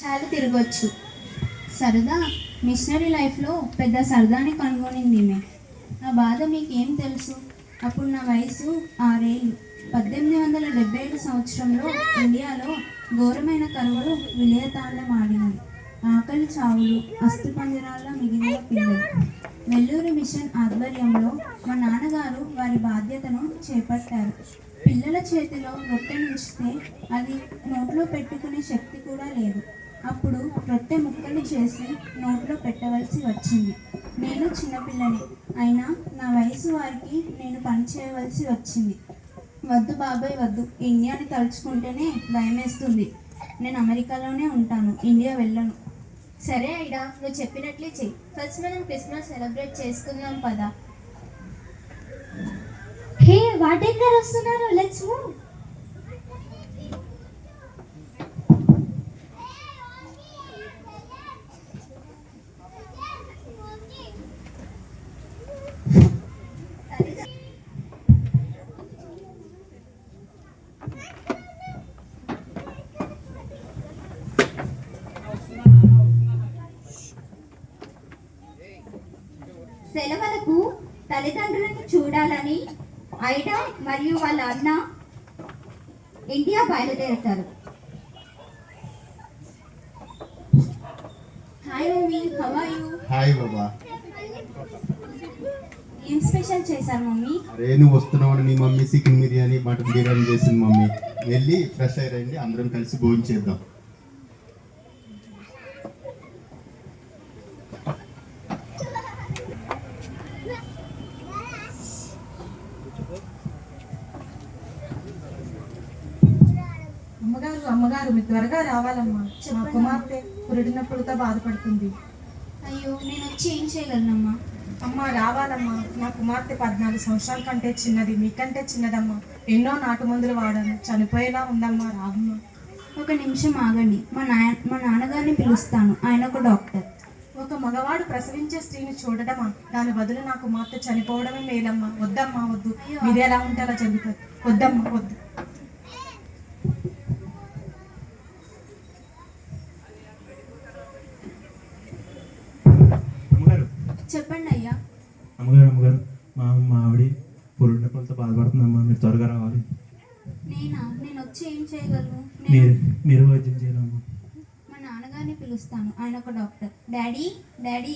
చాలు తిరగొచ్చు. సరదా మిషనరీ లైఫ్లో పెద్ద సరదాని కనుగొనింది మే నా బాధ మీకేం తెలుసు? అప్పుడు నా వయసు ఆరేళ్ళు. పద్దెనిమిది వందల డెబ్బై ఏడు సంవత్సరంలో ఇండియాలో ఘోరమైన కరువులు విలయతాండం ఆడినది ఆకలి చావులు అస్థిపంజరాల్లో మిగిలిన పిల్లలు. నెల్లూరు మిషన్ ఆధ్వర్యంలో మా నాన్నగారు వారి బాధ్యతను చేపట్టారు. పిల్లల చేతిలో రొట్టె నుంచితే అది నోట్లో పెట్టుకునే శక్తి కూడా లేదు. అప్పుడు రొట్టె ముక్కలు చేసి నోట్లో పెట్టవలసి వచ్చింది. నేను చిన్నపిల్లని అయినా నా వయసు వారికి నేను పని చేయవలసి వచ్చింది. వద్దు బాబాయ్ వద్దు. ఇండియాని తలుచుకుంటేనే భయమేస్తుంది. నేను అమెరికాలోనే ఉంటాను. ఇండియా వెళ్ళను. సరే ఐడా నువ్వు చెప్పినట్లే చెయ్యి. ఫస్ట్ మనం క్రిస్మస్ సెలబ్రేట్ చేసుకుందాం పదా. హే వాటెన్ వస్తున్నారు లెట్స్ మూవ్ తల్లిదండ్రులను చూడాలని ఐడా మరియు వాళ్ళ అన్న ఇండియా బయలుదేరుతారు. Hi mummy are you? Hi బాబా. ఏం స్పెషల్ చేశారు మమ్మీ? అరే నువ్వు వస్తున్నావు నీ mummy chicken biryani mutton biryani చేసింది మమ్మీ. వెళ్ళి ఫ్రెష్ అయ్యండి అందరం కలిసి భోజనం చేద్దాం. అమ్మగారు మీరు త్వరగా రావాలమ్మా. మా కుమార్తె పురిటి నొప్పులతో బాధపడుతుంది. అయ్యో నేను వచ్చి ఏం చేయగలనమ్మా అమ్మ రావాలమ్మా. నా కుమార్తె పద్నాలుగు సంవత్సరాల కంటే చిన్నది మీకంటే చిన్నదమ్మా. ఎన్నో నాటు మందులు వాడాను. చనిపోయేలా ఉందమ్మా రావమ్మా. ఒక నిమిషం ఆగండి. మా నాయ మా నాన్నగారిని పిలుస్తాను. ఆయన ఒక డాక్టర్. ఒక మగవాడు ప్రసవించే స్త్రీని చూడడమా దాని బదులు నా కుమార్తె చనిపోవడమే మేలమ్మా. వద్దమ్మా వద్దు. మీరు ఎలా ఉంటే అలా జరుగుతుంది. వద్దమ్మా వద్దు. చెప్పండి అయ్యా అమ్మగారు అమ్మగారు మా మా ఆవిడ పురుటినొప్పులతో బాధపడుతుందమ్మా మీరు త్వరగా రావాలి. నేనా? నేను వచ్చి ఏం చేయగలను? మీరు నేను మీరు వైద్యం చేయాలమ్మా. మా నాన్నగారిని పిలుస్తాను. ఆయన ఒక డాక్టర్. Daddy daddy.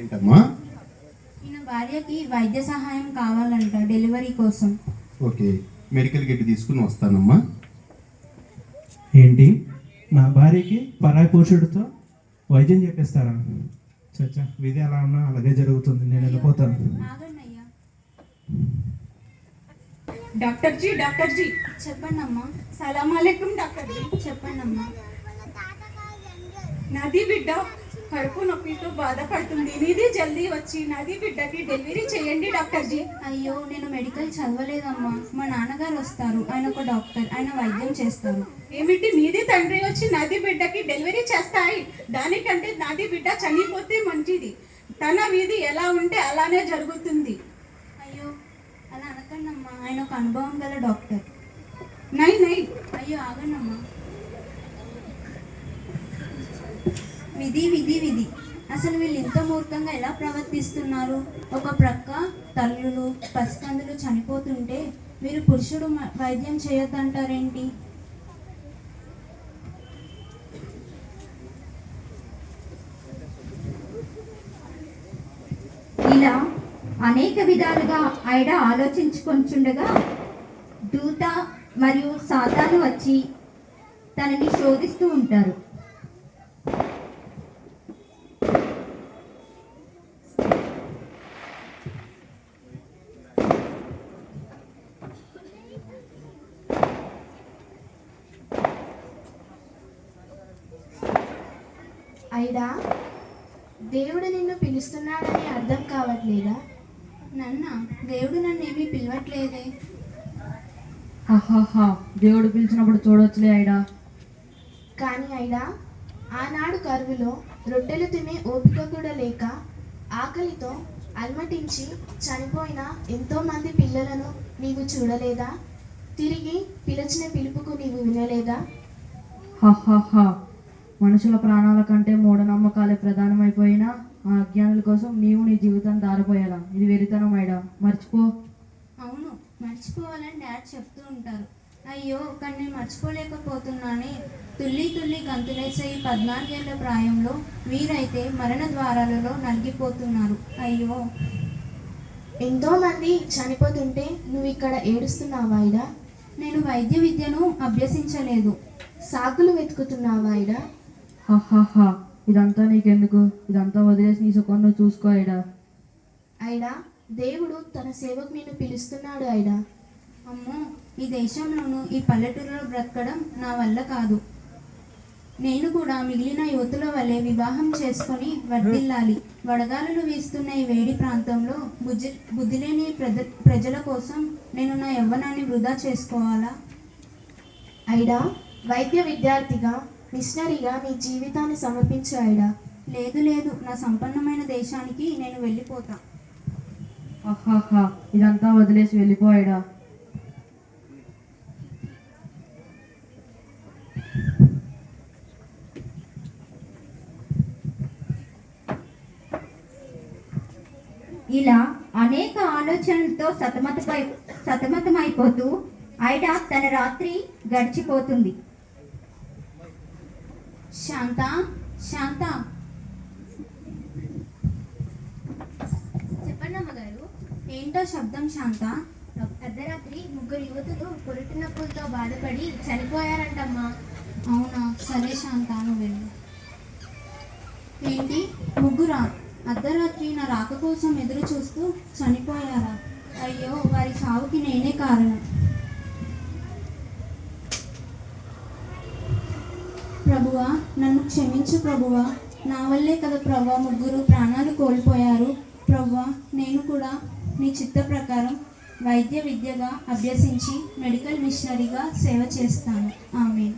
ఏంటమ్మా? ఈయన భార్యకి వైద్య సహాయం కావాలంట డెలివరీ కోసం. ఓకే మెడికల్ కిట్ తీసుకుని వస్తానమ్మా. ఏంటి? నా భార్యకి పరాయి పురుషుడితో వైద్యం చేపిస్తారా? చచ్చా విధి ఎలా ఉన్నా అలాగే జరుగుతుంది నేను వెళ్ళిపోతాను. Doctor ji doctor ji. చెప్పండి అమ్మా సలాం అలైకుం డాక్టర్ జీ. చెప్పండి అమ్మా నాది బిడ్డ. కడుపు నొప్పితో బాధపడుతుంది. నీది జల్దీ వచ్చి నాది బిడ్డకి డెలివరీ చేయండి డాక్టర్ జీ. అయ్యో నేను మెడికల్ చదవలేదమ్మా. మా నాన్నగారు వస్తారు. ఆయన ఒక డాక్టర్. ఆయన వైద్యం చేస్తారు. ఏమిటి? నీది తండ్రి వచ్చి నాది బిడ్డకి డెలివరీ చేస్తాయి. దానికంటే నాది బిడ్డ చనిపోతే మంచిది. తన వీధి ఎలా ఉంటే అలానే జరుగుతుంది. అయ్యో అలా అనకండి అమ్మా ఆయన ఒక అనుభవం గల డాక్టర్. నై నై. అయ్యో ఆగండమ్మా. విధి విధి విధి. అసలు వీళ్ళు ఇంత మూర్ఖంగా ఎలా ప్రవర్తిస్తున్నారు? ఒక ప్రక్క తల్లులు పసికందులు చనిపోతుంటే మీరు పురుషుడు వైద్యం చేయొద్దంటారేంటి? ఇలా అనేక విధాలుగా ఐడా ఆలోచించుకొంచుండగా దూత మరియు సాతాను వచ్చి తనని శోధిస్తూ ఉంటారు. ఐడా దేవుడు నిన్ను పిలుస్తున్నాడని అర్థం కావట్లేదా? నన్న దేవుడు నన్ను ఏమీ పిలవట్లేదే. ఆహాహా దేవుడు పిలిచినప్పుడు చూడొచ్చులే ఐడా కానీ ఐడా ఆనాడు కరువులో రొట్టెలు తినే ఓపిక కూడా లేక ఆకలితో అల్మటించి చనిపోయిన ఎంతో మంది పిల్లలను నీవు చూడలేదా? తిరిగి పిలిచిన పిలుపుకు నీవు వినలేదా? హహహ మనుషుల ప్రాణాల కంటే మూఢనమ్మకాలే ప్రధానమైపోయినా ఆ అజ్ఞానుల కోసం నీవు నీ జీవితం దారిపోయేలా. ఇది వెరితనం ఐడా మర్చిపో. అవును మర్చిపోవాలని డాడ్ చెప్తూ ఉంటారు. అయ్యో కానీ నేను మర్చిపోలేకపోతున్నానే. తుల్లి తుల్లి గంతులేసే ఈ పద్నాలుగేళ్ళ ప్రాయంలో వీరైతే మరణ ద్వారాలలో నలిగిపోతున్నారు. అయ్యో. ఎంతో మంది చనిపోతుంటే నువ్వు ఇక్కడ ఏడుస్తున్నావా ఐడా నేను వైద్య విద్యను అభ్యసించలేదు. సాకులు వెతుకుతున్నావా ఐడా హహహ ఇదంతా నీకెందుకు? ఇదంతా వదిలేసి నీ సుఖం నువ్వు చూసుకో ఐడా. ఐడా దేవుడు తన సేవకు నేను పిలుస్తున్నాడు ఐడా. అమ్మో ఈ దేశంలోనూ ఈ పల్లెటూరులో బ్రతకడం నా వల్ల కాదు. నేను కూడా మిగిలిన యువతుల వలె వివాహం చేసుకొని వడ్డిల్లాలి. వడగాలులు వీస్తున్న ఈ వేడి ప్రాంతంలో బుజ్జి బుద్ధిలేని ప్రజ ప్రజల కోసం నేను నా యవ్వనాన్ని వృధా చేసుకోవాలా? ఐడా వైద్య విద్యార్థిగా మిషనరీగా నీ జీవితాన్ని సమర్పించు ఐడా లేదు లేదు నా సంపన్నమైన దేశానికి నేను వెళ్ళిపోతా. హహహ ఇదంతా వదిలేసి వెళ్ళిపో ఐడా ఇలా అనేక ఆలోచనలతో సతమతమై సతమతమైపోతూ ఐడా తన రాత్రి గడిచిపోతుంది. శాంత శాంత. చెప్పండి అమ్మగారు ఏంటో శబ్దం శాంత. అర్ధరాత్రి ముగ్గురు యువతులు పొరుటు నొప్పులతో బాధపడి చనిపోయారంటమ్మా. అవునా? సరే శాంత నువ్వు వెళ్ళు. ఏంటి? ముగ్గురా? అర్ధరాత్రి నా రాక కోసం ఎదురు చూస్తూ చనిపోయారా? అయ్యో వారి చావుకి నేనే కారణం. ప్రభువా నన్ను క్షమించు ప్రభువా. నా వల్లే కదా ప్రభా ముగ్గురు ప్రాణాలు కోల్పోయారు. ప్రభా నేను కూడా మీ చిత్త ప్రకారం వైద్య విద్యగా అభ్యసించి మెడికల్ మిషనరీగా సేవ చేస్తాను. ఆమె